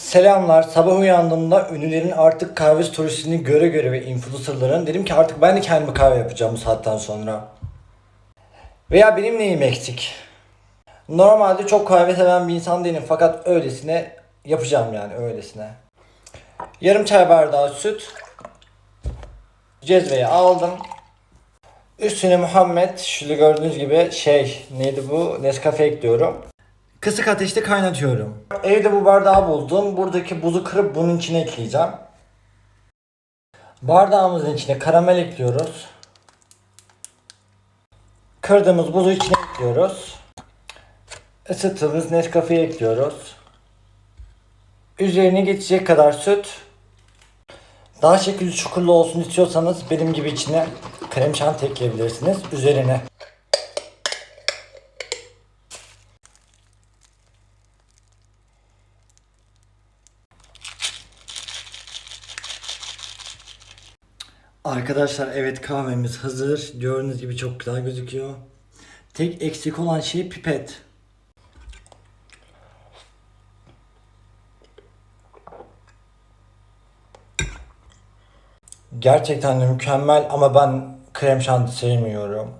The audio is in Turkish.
Selamlar. Sabah uyandığımda ünlülerin artık kahve storiesini göre göre ve influencerların dedim ki artık ben de kendime kahve yapacağım bu saatten sonra. Veya benim neyim eksik? Normalde çok kahve seven bir insan değilim fakat öylesine yapacağım yani öylesine. Yarım çay bardağı süt. Cezveyi aldım. Üstüne Muhammed şöyle gördüğünüz gibi şey neydi bu Nescafe ekliyorum. Kısık ateşte kaynatıyorum. Evde bu bardağı buldum. Buradaki buzu kırıp bunun içine ekleyeceğim. Bardağımızın içine karamel ekliyoruz. Kırdığımız buzu içine ekliyoruz. Isıttığımız Nescafe'yi ekliyoruz. Üzerine geçecek kadar süt. Daha şekilli çukurlu olsun istiyorsanız benim gibi içine krem şanti ekleyebilirsiniz. Üzerine Arkadaşlar evet kahvemiz hazır. Gördüğünüz gibi çok güzel gözüküyor. Tek eksik olan şey pipet. Gerçekten de mükemmel ama ben krem şanti sevmiyorum.